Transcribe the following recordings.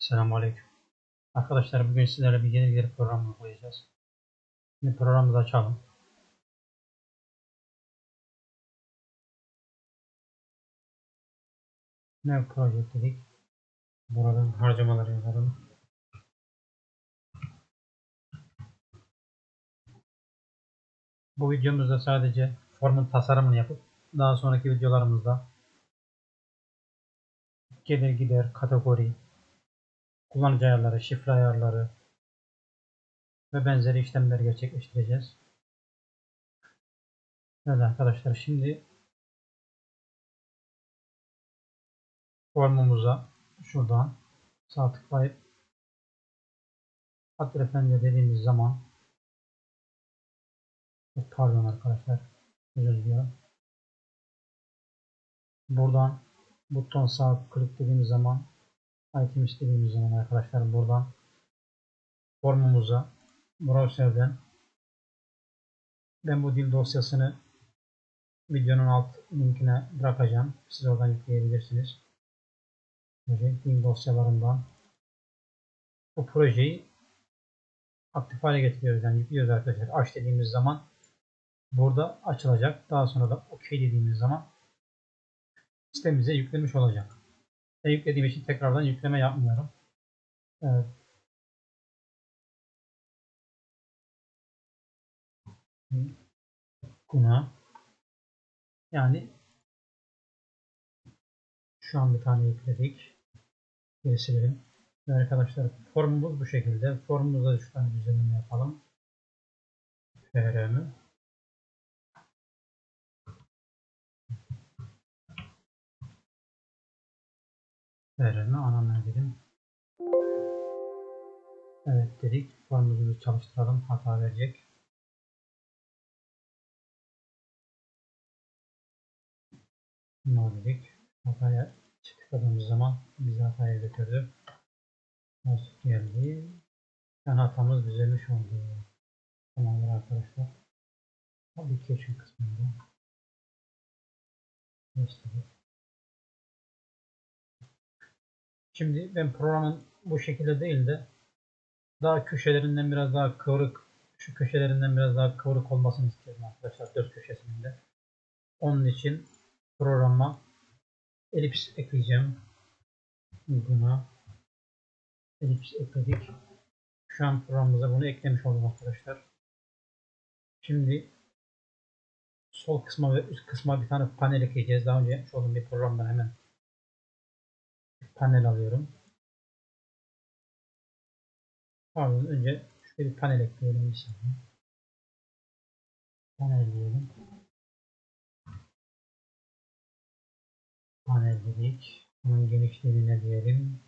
Selamünaleyküm. Arkadaşlar bugün sizlerle bir yeni bir program koyacağız. Şimdi programımızı açalım. Ne proje dedik. Buradan harcamaları yazalım. Bu videomuzda sadece formun tasarımını yapıp daha sonraki videolarımızda gelir gider kategori, kullanıcı ayarları, şifre ayarları ve benzeri işlemler gerçekleştireceğiz. Evet arkadaşlar şimdi formumuza şuradan sağ tıklayıp adresende dediğimiz zaman pardon arkadaşlar özür diliyorum. Buradan buton sağ klik dediğimiz zaman item istediğimiz zaman arkadaşlar buradan formumuza browser'den ben bu dil dosyasını videonun alt linkine bırakacağım. Siz oradan yükleyebilirsiniz. Dil dosyalarından bu projeyi aktif hale getiriyoruz. Yani yüklüyoruz arkadaşlar. Aç dediğimiz zaman burada açılacak. Daha sonra da OK dediğimiz zaman sitemize yüklemiş olacak. Yüklediğim için tekrardan yükleme yapmıyorum. Evet. Buna yani şu an bir tane yükledik. Gerisilerim. Arkadaşlar formumuz bu şekilde. Formumuzda şu tane düzenleme yapalım. FRM'i FRM'i ana dedim. Evet dedik. Bir çalıştıralım. Hata verecek. No dedik. Hataya tıkladığımız zaman bizi hataya götürdü. Nasıl geldi? Yani hatamız düzelmiş oldu. Tamamdır arkadaşlar. Application kısmında. Göstereyim. Şimdi ben programın bu şekilde değil de daha köşelerinden biraz daha kıvrık şu köşelerinden biraz daha kıvrık olmasını istiyorum arkadaşlar dört köşesinde. Onun için programa elips ekleyeceğim. Buna elips ekledik. Şu an programımıza bunu eklemiş oldum arkadaşlar. Şimdi sol kısma ve üst kısma bir tane panel ekleyeceğiz. Daha önce yapmış olduğum bir programdan hemen panel alıyorum. Pardon önce şöyle bir panel ekleyelim bir saniye. Panel diyelim. Panel dedik. Bunun genişliğini ne diyelim?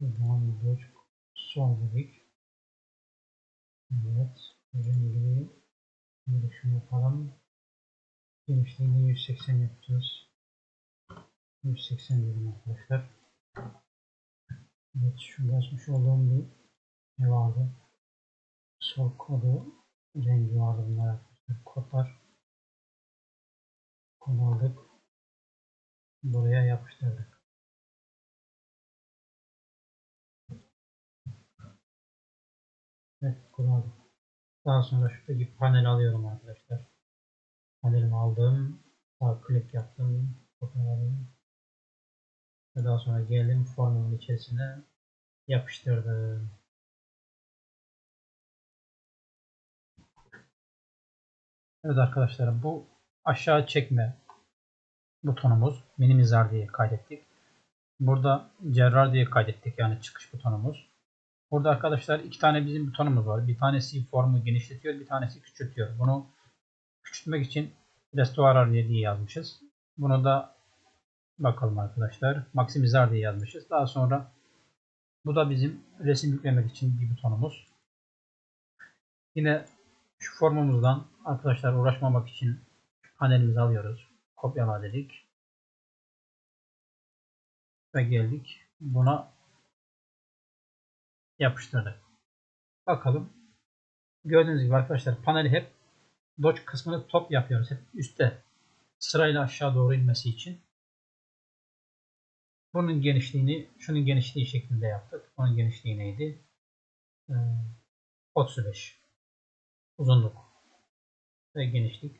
Buradan bir sol dedik. Evet. Rengini Şimdi şunu yapalım. Genişliğini 180 yapacağız. 180 diyelim arkadaşlar. Evet şurada açmış olduğum bir ne vardı? Sol kodu rengi vardı bunlar arkadaşlar. Kodlar. Kod aldık. Buraya yapıştırdık. Evet kod aldık. Daha sonra şuradaki panel alıyorum arkadaşlar. Panelimi aldım. Sağ klik yaptım. Ve daha sonra geldim formumun içerisine yapıştırdım. Evet arkadaşlar bu aşağı çekme butonumuz minimizar diye kaydettik. Burada cerrar diye kaydettik yani çıkış butonumuz. Burada arkadaşlar iki tane bizim butonumuz var. Bir tanesi formu genişletiyor, bir tanesi küçültüyor. Bunu küçültmek için restorar diye yazmışız. Bunu da bakalım arkadaşlar. Maksimizar diye yazmışız. Daha sonra bu da bizim resim yüklemek için bir butonumuz. Yine şu formumuzdan arkadaşlar uğraşmamak için panelimizi alıyoruz. Kopyala dedik. Ve geldik. Buna yapıştırdık. Bakalım. Gördüğünüz gibi arkadaşlar paneli hep Dodge kısmını top yapıyoruz. Hep üstte sırayla aşağı doğru inmesi için. Bunun genişliğini şunun genişliği şeklinde yaptık. Onun genişliği neydi? Ee, 35. Uzunluk ve genişlik.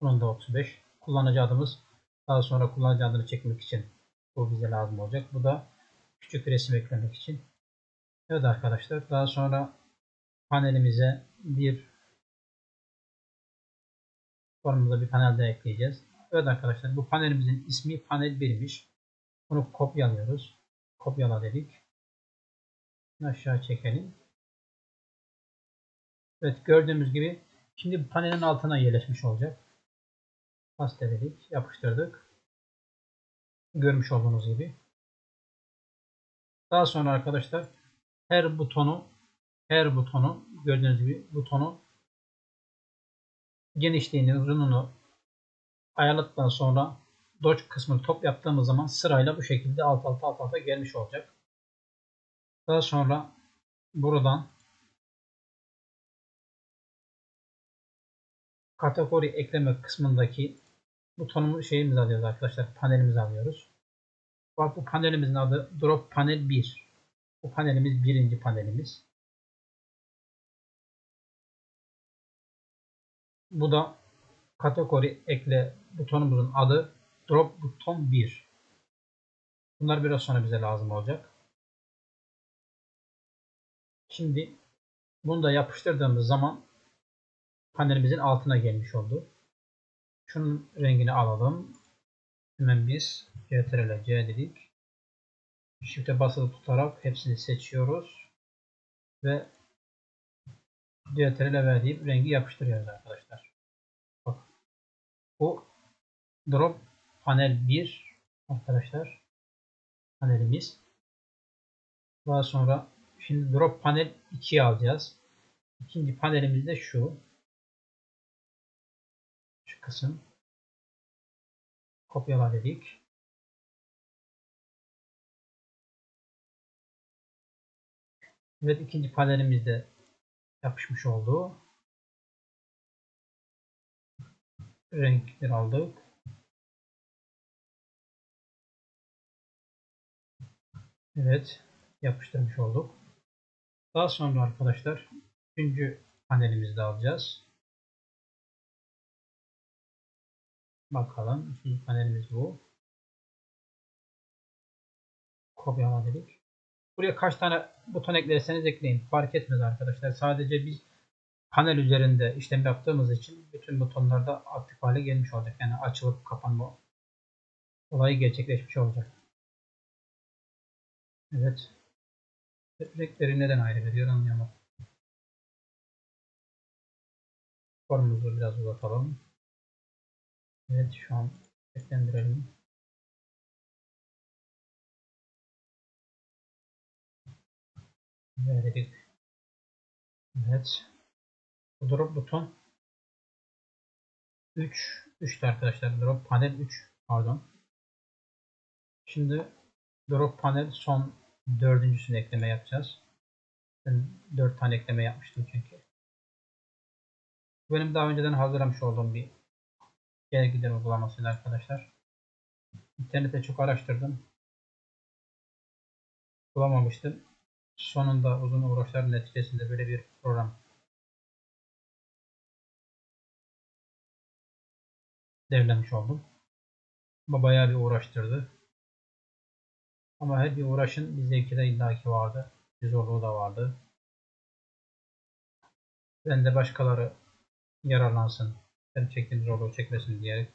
Bunun da 35. Kullanıcı adımız daha sonra kullanıcı adını çekmek için bu bize lazım olacak. Bu da küçük resim eklemek için. Evet arkadaşlar daha sonra panelimize bir formumuza bir panel daha ekleyeceğiz. Evet arkadaşlar bu panelimizin ismi panel 1'miş. Bunu kopyalıyoruz. Kopyala dedik. Aşağı çekelim. Evet gördüğümüz gibi şimdi panelin altına yerleşmiş olacak. Pasteledik, yapıştırdık. Görmüş olduğunuz gibi. Daha sonra arkadaşlar her butonu her butonu gördüğünüz gibi butonu genişliğini, uzunluğunu ayarladıktan sonra Dodge kısmını top yaptığımız zaman sırayla bu şekilde alt alta alt alta gelmiş olacak. Daha sonra buradan kategori ekleme kısmındaki butonumu şeyimizi alıyoruz arkadaşlar. Panelimizi alıyoruz. Bak bu panelimizin adı Drop Panel 1. Bu panelimiz birinci panelimiz. Bu da kategori ekle butonumuzun adı Drop Buton 1. Bunlar biraz sonra bize lazım olacak. Şimdi bunu da yapıştırdığımız zaman panelimizin altına gelmiş oldu. Şunun rengini alalım. Hemen biz CTRL C dedik. Shift'e basılı tutarak hepsini seçiyoruz. Ve CTRL V deyip rengi yapıştırıyoruz arkadaşlar. Bak. Bu drop panel 1 arkadaşlar. Panelimiz. Daha sonra şimdi drop panel 2'yi alacağız. İkinci panelimiz de şu. Şu kısım. Kopyala dedik. Evet ikinci panelimizde yapışmış oldu. Renkleri aldık. Evet yapıştırmış olduk. Daha sonra arkadaşlar üçüncü panelimizi de alacağız. Bakalım. Üçüncü panelimiz bu. Kopyala dedik. Buraya kaç tane buton eklerseniz ekleyin. Fark etmez arkadaşlar. Sadece biz panel üzerinde işlem yaptığımız için bütün butonlar da aktif hale gelmiş olacak. Yani açılıp kapanma olayı gerçekleşmiş olacak. Evet. Renkleri neden ayrı veriyor anlayamadım. Formumuzu biraz uzatalım. Evet şu an seslendirelim. Verdik. Evet. Drop buton 3 3'tü arkadaşlar. Drop panel 3 pardon. Şimdi drop panel son dördüncüsünü ekleme yapacağız. Ben 4 tane ekleme yapmıştım çünkü. Benim daha önceden hazırlamış olduğum bir gel gider uygulamasıydı arkadaşlar. İnternette çok araştırdım. Bulamamıştım. Sonunda uzun uğraşların neticesinde böyle bir program devlemiş oldum. Ama bayağı bir uğraştırdı. Ama her bir uğraşın bir zevki de illaki vardı. Bir zorluğu da vardı. Ben de başkaları yararlansın, ben çektiğim zorluğu çekmesin diyerek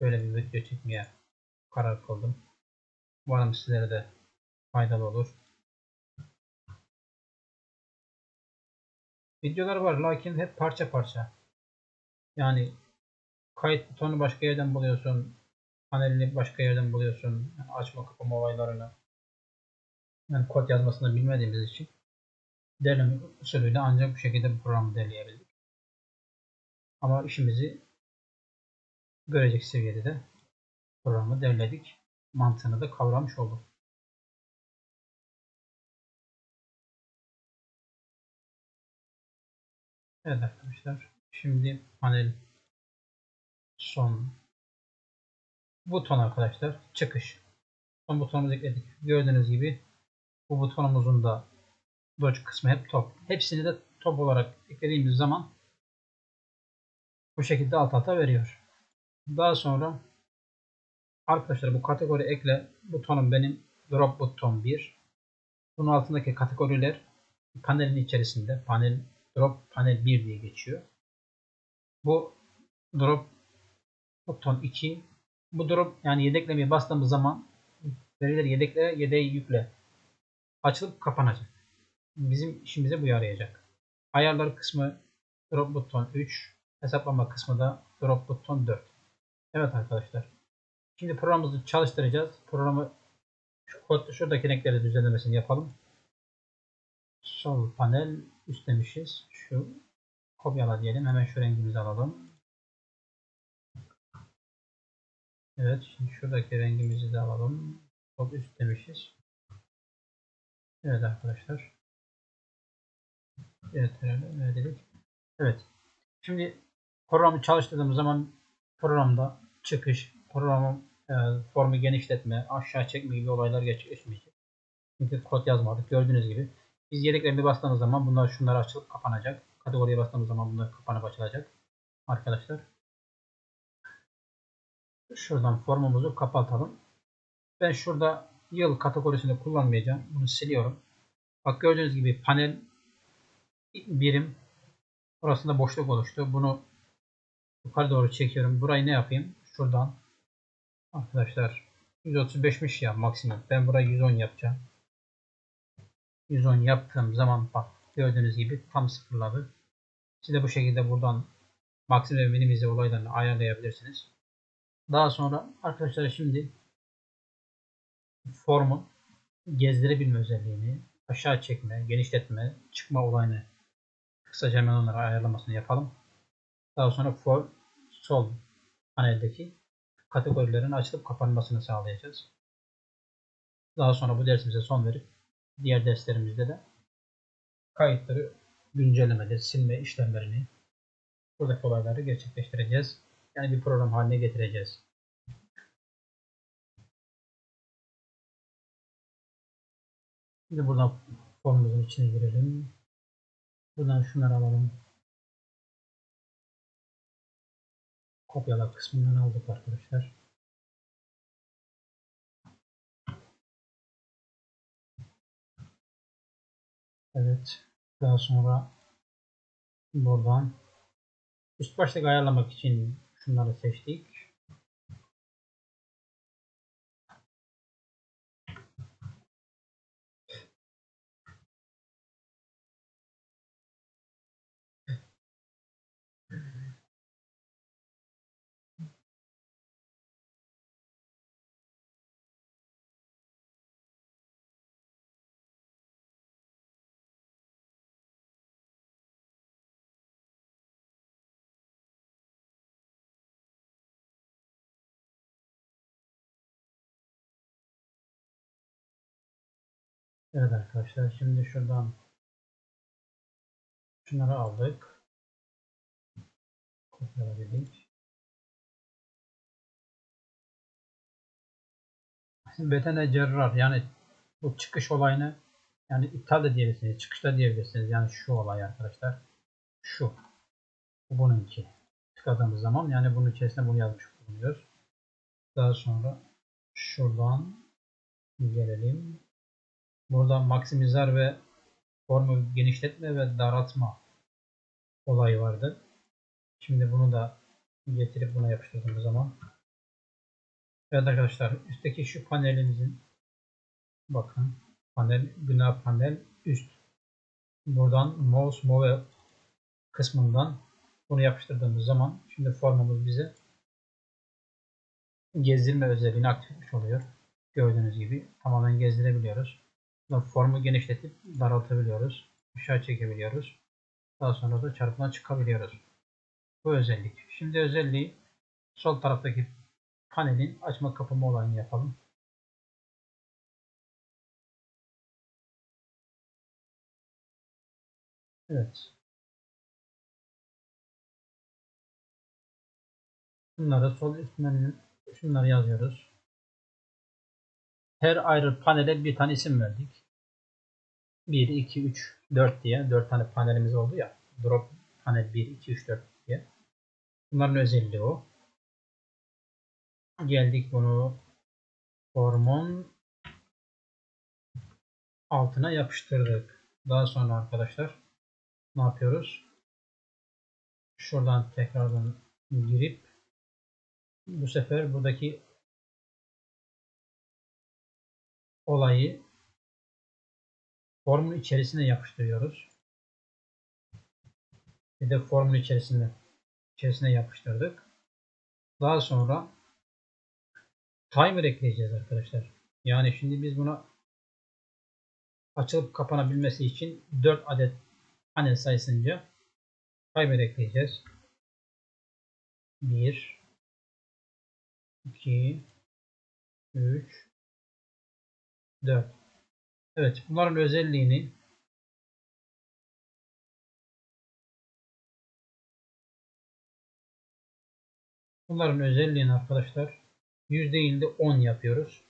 böyle bir video çekmeye karar kıldım. Umarım sizlere de faydalı olur. Videolar var lakin hep parça parça. Yani kayıt butonu başka yerden buluyorsun. Panelini başka yerden buluyorsun. Yani açma kapama olaylarını. Yani kod yazmasını bilmediğimiz için derleme usulüyle ancak bu şekilde bu programı derleyebildik. Ama işimizi görecek seviyede de programı derledik. Mantığını da kavramış olduk. Evet arkadaşlar. Şimdi panel son buton arkadaşlar. Çıkış. Son butonumuzu ekledik. Gördüğünüz gibi bu butonumuzun da dodge kısmı hep top. Hepsini de top olarak eklediğimiz zaman bu şekilde alt alta veriyor. Daha sonra arkadaşlar bu kategori ekle butonum benim drop buton 1. Bunun altındaki kategoriler panelin içerisinde panel drop panel 1 diye geçiyor. Bu drop buton 2 bu drop yani yedeklemeye bastığımız zaman verileri yedekle yedeği yükle açılıp kapanacak. Bizim işimize bu yarayacak. Ayarlar kısmı drop buton 3 hesaplama kısmı da drop buton 4. Evet arkadaşlar. Şimdi programımızı çalıştıracağız. Programı şu kod şuradaki renkleri düzenlemesini yapalım. Sol panel üst demişiz. Şu kopyala diyelim. Hemen şu rengimizi alalım. Evet. Şimdi şuradaki rengimizi de alalım. Sol üst demişiz. Evet arkadaşlar. Evet, dedik. Evet. Şimdi programı çalıştırdığımız zaman programda çıkış, programın e, formu genişletme, aşağı çekme gibi olaylar gerçekleşmeyecek. Çünkü kod yazmadık. Gördüğünüz gibi biz yedeklerini bastığımız zaman bunlar şunlar açılıp kapanacak. Kategoriye bastığımız zaman bunlar kapanıp açılacak. Arkadaşlar. Şuradan formumuzu kapatalım. Ben şurada yıl kategorisini kullanmayacağım. Bunu siliyorum. Bak gördüğünüz gibi panel birim orasında boşluk oluştu. Bunu yukarı doğru çekiyorum. Burayı ne yapayım? Şuradan arkadaşlar 135'miş ya maksimum. Ben burayı 110 yapacağım. 110 yaptığım zaman bak gördüğünüz gibi tam sıfırladı. Siz de bu şekilde buradan maksimum ve minimize olaylarını ayarlayabilirsiniz. Daha sonra arkadaşlar şimdi formun gezdirebilme özelliğini aşağı çekme, genişletme, çıkma olayını kısaca hemen onları ayarlamasını yapalım. Daha sonra for sol paneldeki kategorilerin açılıp kapanmasını sağlayacağız. Daha sonra bu dersimize son verip diğer derslerimizde de kayıtları güncellemeleri, silme işlemlerini buradaki olayları gerçekleştireceğiz. Yani bir program haline getireceğiz. Şimdi buradan formumuzun içine girelim. Buradan şunları alalım. Kopyala kısmından aldık arkadaşlar. Evet. Daha sonra buradan üst başlık ayarlamak için şunları seçtik. Evet arkadaşlar şimdi şuradan şunları aldık. Kopyaladık. Betene cerrar yani bu çıkış olayını yani iptal de diyebilirsiniz, çıkışta diyebilirsiniz. Yani şu olay arkadaşlar. Şu. Bu bununki. Tıkladığımız zaman yani bunun içerisinde bunu yazmış bulunuyoruz. Daha sonra şuradan gelelim. Burada maksimizar ve formu genişletme ve daraltma olayı vardı. Şimdi bunu da getirip buna yapıştırdığımız zaman Evet arkadaşlar üstteki şu panelimizin bakın panel bina panel üst buradan mouse move kısmından bunu yapıştırdığımız zaman şimdi formumuz bize gezdirme özelliğini aktif oluyor. Gördüğünüz gibi tamamen gezdirebiliyoruz formu genişletip daraltabiliyoruz. Aşağı çekebiliyoruz. Daha sonra da çarpıdan çıkabiliyoruz. Bu özellik. Şimdi özelliği sol taraftaki panelin açma kapama olayını yapalım. Evet. Bunları sol üst menünün şunları yazıyoruz. Her ayrı panele bir tane isim verdik. 1, 2, 3, 4 diye. 4 tane panelimiz oldu ya. Drop panel 1, 2, 3, 4 diye. Bunların özelliği o. Geldik bunu formun altına yapıştırdık. Daha sonra arkadaşlar ne yapıyoruz? Şuradan tekrardan girip bu sefer buradaki olayı formun içerisine yapıştırıyoruz. Bir de formun içerisinde içerisine yapıştırdık. Daha sonra timer ekleyeceğiz arkadaşlar. Yani şimdi biz buna açılıp kapanabilmesi için 4 adet panel sayısınca timer ekleyeceğiz. 1 2 3 4 Evet bunların özelliğini bunların özelliğini arkadaşlar 100 değil de 10 yapıyoruz.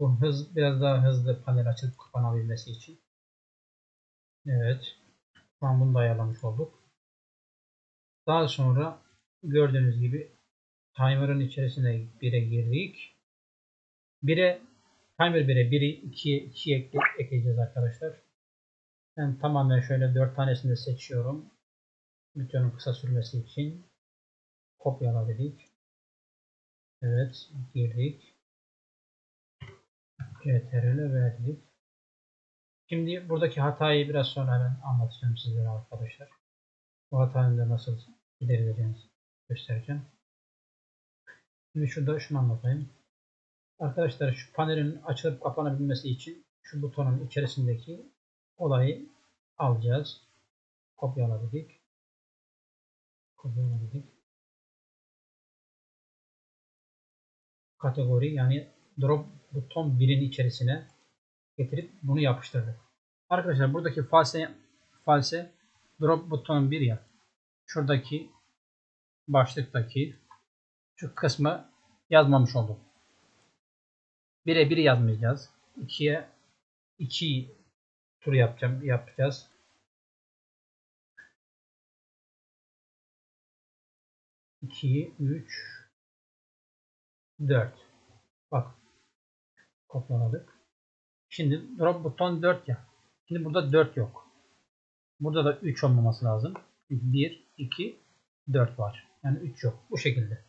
Bu hız biraz daha hızlı panel açılıp kapanabilmesi için. Evet. Şu an bunu da ayarlamış olduk. Daha sonra gördüğünüz gibi timer'ın içerisine 1'e girdik. 1'e timer 1'e 1'i 2'ye 2'ye ekleyeceğiz arkadaşlar. Ben tamamen şöyle 4 tanesini seçiyorum. Bütünün kısa sürmesi için kopyala dedik. Evet girdik. CTRL verdik. Şimdi buradaki hatayı biraz sonra hemen anlatacağım sizlere arkadaşlar. Bu hatanın da nasıl giderileceğini göstereceğim. Şimdi şurada şunu anlatayım. Arkadaşlar şu panelin açılıp kapanabilmesi için şu butonun içerisindeki olayı alacağız. Kopyala dedik. Kopyala dedik. Kategori yani drop buton 1'in içerisine getirip bunu yapıştırdık. Arkadaşlar buradaki false false drop buton 1 ya. Şuradaki başlıktaki şu kısmı yazmamış olduk. 1'e 1 yazmayacağız. 2'ye 2 tur yapacağım yapacağız. İki, üç, dört. Bak. Kopyaladık. Şimdi drop buton 4 ya. Şimdi burada 4 yok. Burada da 3 olmaması lazım. 1, 2, 4 var. Yani 3 yok. Bu şekilde.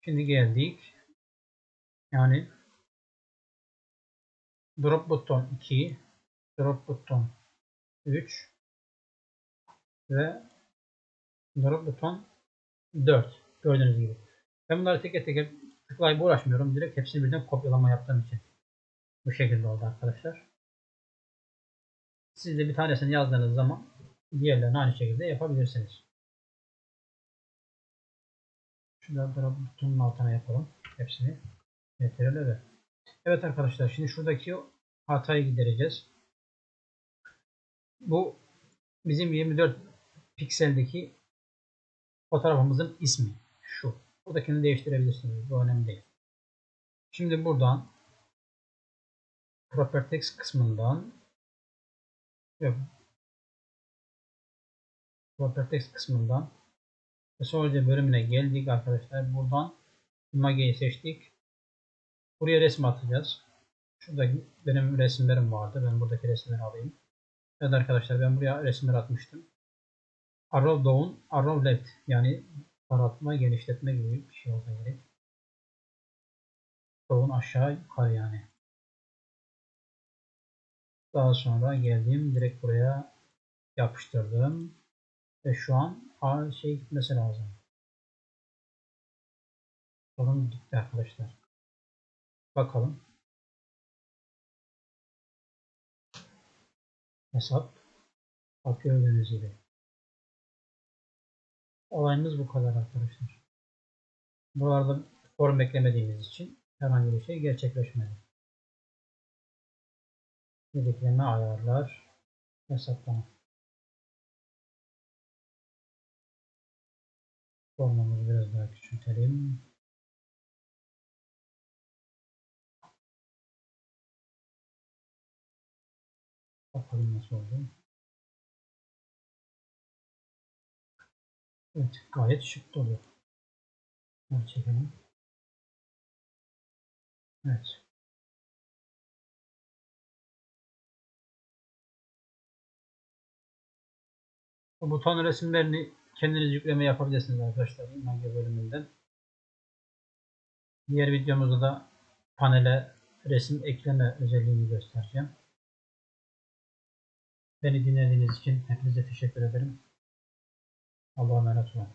Şimdi geldik. Yani drop buton 2, drop buton 3 ve drop buton 4. Gördüğünüz gibi. Ben bunları teker teker tıklayıp uğraşmıyorum. Direkt hepsini birden kopyalama yaptığım için. Bu şekilde oldu arkadaşlar. Siz de bir tanesini yazdığınız zaman diğerlerini aynı şekilde yapabilirsiniz. Şurada butonun altına yapalım. Hepsini. Ctrl Evet arkadaşlar şimdi şuradaki hatayı gidereceğiz. Bu bizim 24 pikseldeki fotoğrafımızın ismi. Şu. Buradakini değiştirebilirsiniz. Bu önemli değil. Şimdi buradan Properties kısmından. Properties kısmından Resolve bölümüne geldik arkadaşlar. Buradan imageyi seçtik. Buraya resim atacağız. Şurada benim resimlerim vardı. Ben buradaki resimleri alayım. Evet arkadaşlar ben buraya resimler atmıştım. Arrow down, arrow left yani daraltma, genişletme gibi bir şey olsa gerek. Down aşağı yukarı yani. Daha sonra geldim direkt buraya yapıştırdım. Ve şu an şey gitmesi lazım. Sorun gitti arkadaşlar. Bakalım. Hesap. Bak gördüğünüz gibi. Olayımız bu kadar arkadaşlar. Buralarda form eklemediğimiz için herhangi bir şey gerçekleşmedi. Yedekleme ayarlar hesaplama. Formamızı biraz daha küçültelim. Bakalım nasıl oldu. Evet gayet şık duruyor. Bunu çekelim. Evet. Bu buton resimlerini kendiniz yükleme yapabilirsiniz arkadaşlar image bölümünden. Diğer videomuzda da panele resim ekleme özelliğini göstereceğim. Beni dinlediğiniz için hepinize teşekkür ederim. Allah'a emanet olun.